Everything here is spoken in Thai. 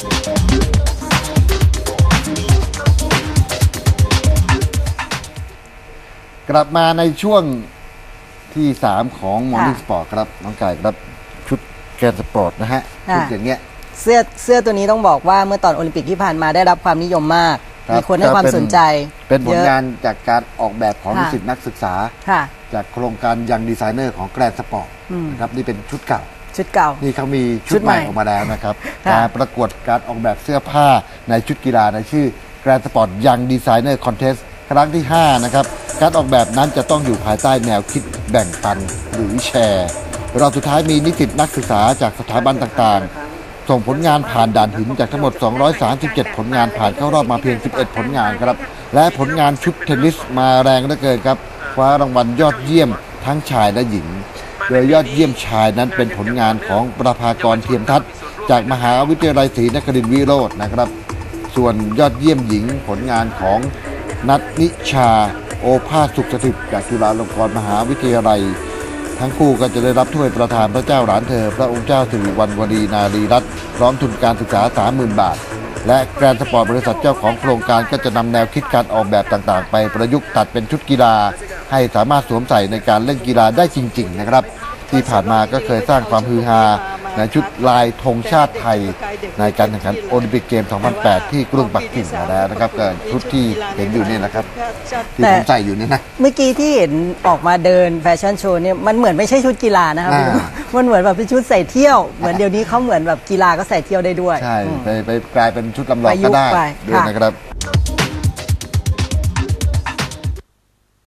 กลับมาในช่วงที่ 3 ของ Morning ค่ะ Sport ครับ น้องไก่ครับ ชุดแกนสปอร์ตนะฮะค่ะชุดอย่างเงี้ย เสื้อเสื้อตัวนี้ต้องบอกว่าเมื่อตอนโอลิมปิกที่ผ่านมาได้รับความนิยมมากครับมีคนให้ความก็เป็นสนใจ เป็นผลยอะงานจากการออกแบบของค่ะนิสิตนักศึกษาค่ะจากโครงการยังดีไซเนอร์ของแกรนสปอร์ตอืมนะครับนี่เป็นชุดเก่า ชุดเก่า นี่เขามีชุชุดดใหใหม่ม่ออกมาแล้วนะครับ ค่ะการประกวดการออกแบบเสื้อผ้าในชุดกีฬาในชื่อ Grand Sport Young Designer Contest ครั้งที่ 5 นะครับ การออกแบบนั้นจะต้องอยู่ภายใต้แนวคิดแบ่งปันหรือแชร์รอบสุดท้ายมีนิสิตนักศึกษาจากสถาบันต่างๆ ส่งผลงานผ่านด่านหินจากทั้งหมด 237 ผลงานผ่านเข้ารอบมาเพียง 11 ผลงานครับ และผลงานชุดเทนนิสมาแรงเหลือเกินครับคว้ารางวัลยอดเยี่ยมทั้งชายและหญิง โดยยอดเยี่ยมชายนั้นเป็นผลงานของประภากรเทียมทัศน์จากมหาวิทยาลัยศรีนครินทร์วิโรจน์นะครับ ส่วนยอดเยี่ยมหญิงผลงานของนัทนิชาโอภาสสุขสถิตจากจุฬาลงกรณ์มหาวิทยาลัย ทั้งคู่ก็จะได้รับถ้วยประธานพระเจ้าหลานเธอ พระองค์เจ้าสิริวัณวรีนารีรัตน์พร้อมทุนการศึกษา 30,000 บาท และแกรนด์สปอร์ตบริษัทเจ้าของโครงการก็จะนำแนวคิดการออกแบบต่างๆ ไปประยุกต์ตัดเป็นชุดกีฬา ให้สามารถสวมใส่ในการเล่นกีฬาได้จริง ๆ นะครับ ที่ผ่านมาก็เคยสร้างความฮือฮาในชุดลายธงชาติไทย ในการแข่งขันโอลิมปิกเกม 2008 ที่กรุงปักกิ่งมาแล้วนะครับก็ชุดที่เห็นอยู่เนี่ยนะครับที่ผมใส่อยู่เนี่ยนะ เมื่อกี้ที่เห็นออกมาเดินแฟชั่นโชว์เนี่ยมันเหมือนไม่ใช่ชุดกีฬานะครับอ่ามันเหมือนแบบเป็นชุดใส่เที่ยว เหมือนเดี๋ยวนี้เขาเหมือนแบบกีฬาก็ใส่เที่ยวได้ด้วย ใช่อืมไปไปกลายเป็นชุดลำลองประยุก็กต์ได้ไปด้วยค่ะนะครับ